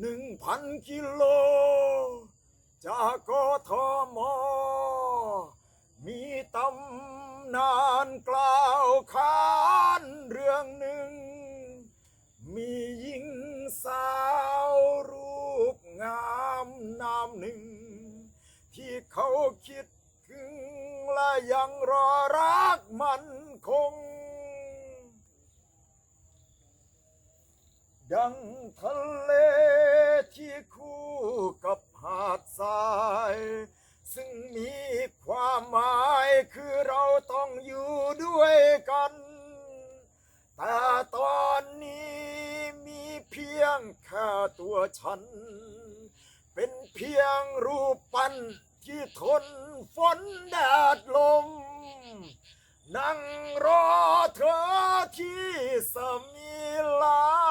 หนึ่งพันกิโล จากกทม มีตำนานกล่าวขานเรื่องหนึ่ง มีหญิงสาวรูปงามนามหนึ่ง ที่เขาคิดถึงและยังรอรักมันคงดังทะเล ที่คู่กับหาดทราย ซึ่งมีความหมายคือเราต้องอยู่ด้วยกัน แต่ตอนนี้มีเพียงแค่ตัวฉัน เป็นเพียงรูปปั้นที่ทนฝนแดดลม นั่งรอเธอที่สมิลา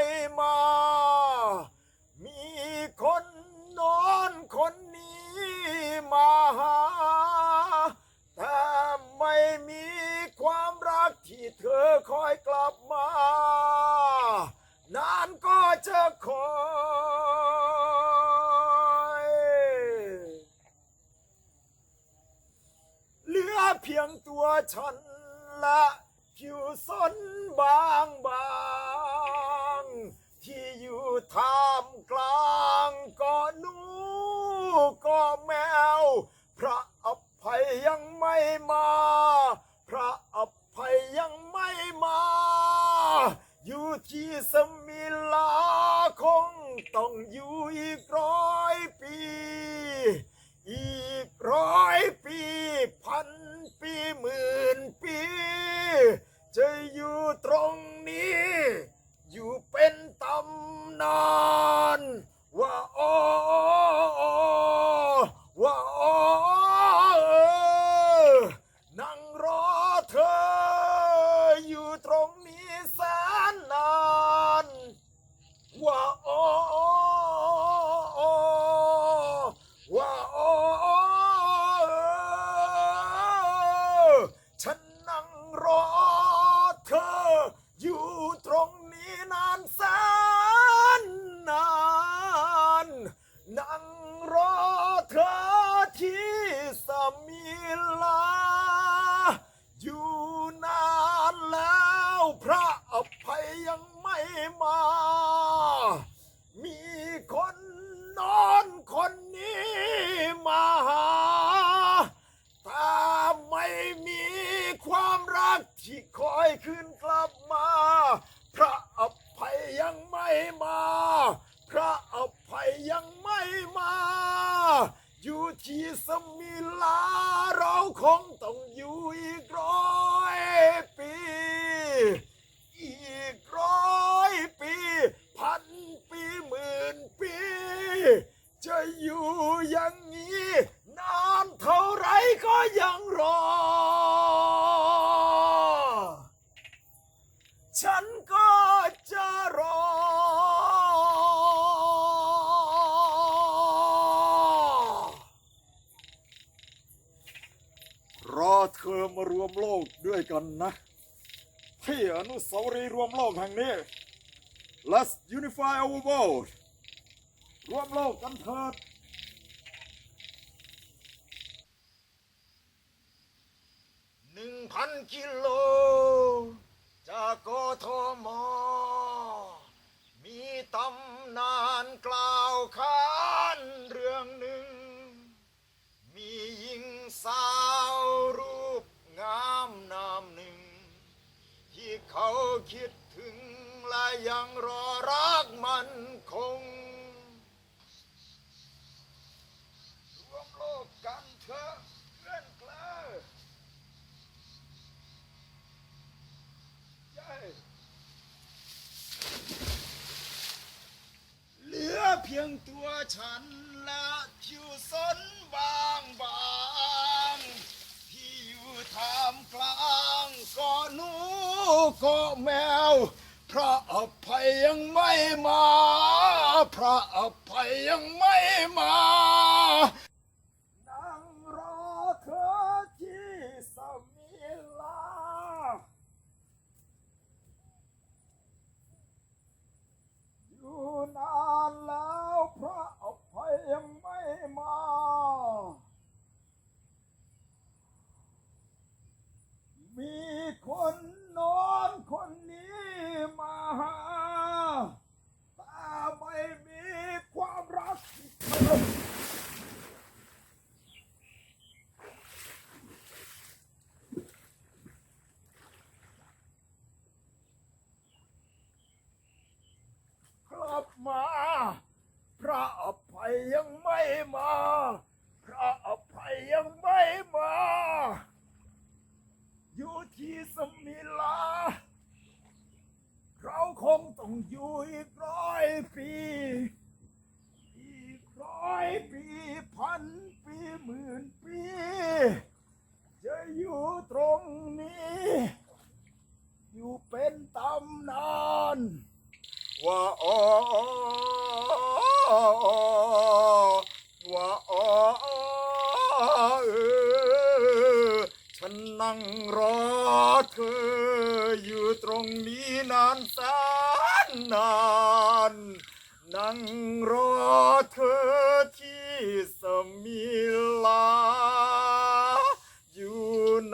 ยัง ที่สมิลาคงต้องอยู่อีกร้อยปี อีกร้อยปีพันปีหมื่นปี จะอยู่ตรงนี้ มา มีคนนอนคนนี้มาหาแต่ไม่มีความรักที่คอยคืนกลับมา พระอภัยยังไม่มา กด้วยกันนะที่อนุสาวรีย์รวมโลกแห่งนี้ Let's unify our world รวมโลกกันเถิดหนึ่งพันกิโล จากกทม มีตำนานกล่าวขานเรื่องหนึ่ง มีหญิงสาว เขาคิดถึงและยังรอรักมันคงรวมโลกกันเถอะเพื่อนเกลอใช่เหลือเพียงตัวฉันและผิวสนบางบาง ท่ามกลางก็หนูก็แมว พระอภัยยังไม่มา พระอภัยยังไม่มา กลับมา พระอภัยยังไม่มา พระอภัยยังไม่มา อยู่ที่สมิลา เราคงต้องอยู่อีกร้อยปี ร้อยปีพันปีหมื่นปี จะอยู่ตรงนี้ อยู่เป็นตำนานว่าอ๋อว่าอ๋อเออฉันนั่งรอเธออยู่ตรงนี้นานแสนนาน นั่งรอเธอที่สมิลา อยู่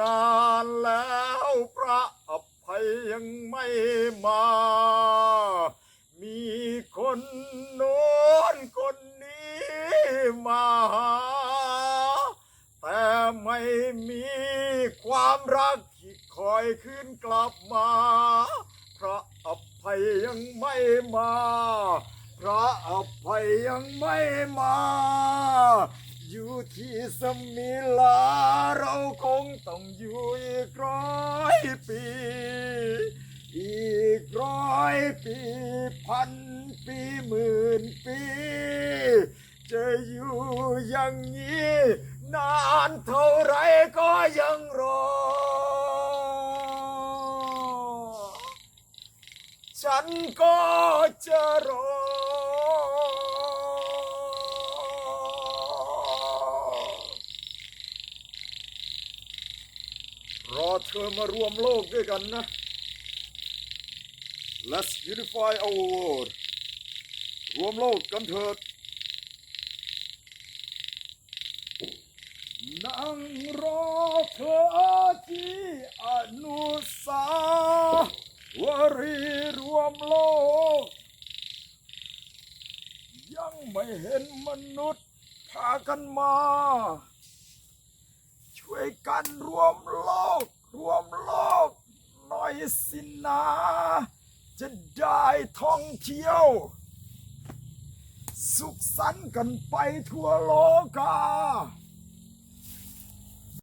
นานแล้วพระอภัยยังไม่มา มีคนโน้นคนนี้มาหาแต่ไม่มีความรักที่คอยคืนกลับมา พระอภัยยังไม่มา พระอภัยยังไม่มา อยู่ที่สมิลาเราคงต้องอยู่อีกร้อยปี อีกร้อยปีพันปีหมื่นปี จะอยู่อย่างนี้ นานเท่าไรก็ยังรอ ฉันก็จะรอ รอเธอมารวมโลกด้วยกันนะ Let's unify our world รวมโลกกันเถิดนั่งรอเธอที่อนุสาวรีย์รวมโลก ยังไม่เห็นมนุษย์พากันมา ช่วยกันรวมโลก รวมโลกหน่อยสินะ จะได้ท่องเที่ยว สุขสันต์กันไปทั่วโลกา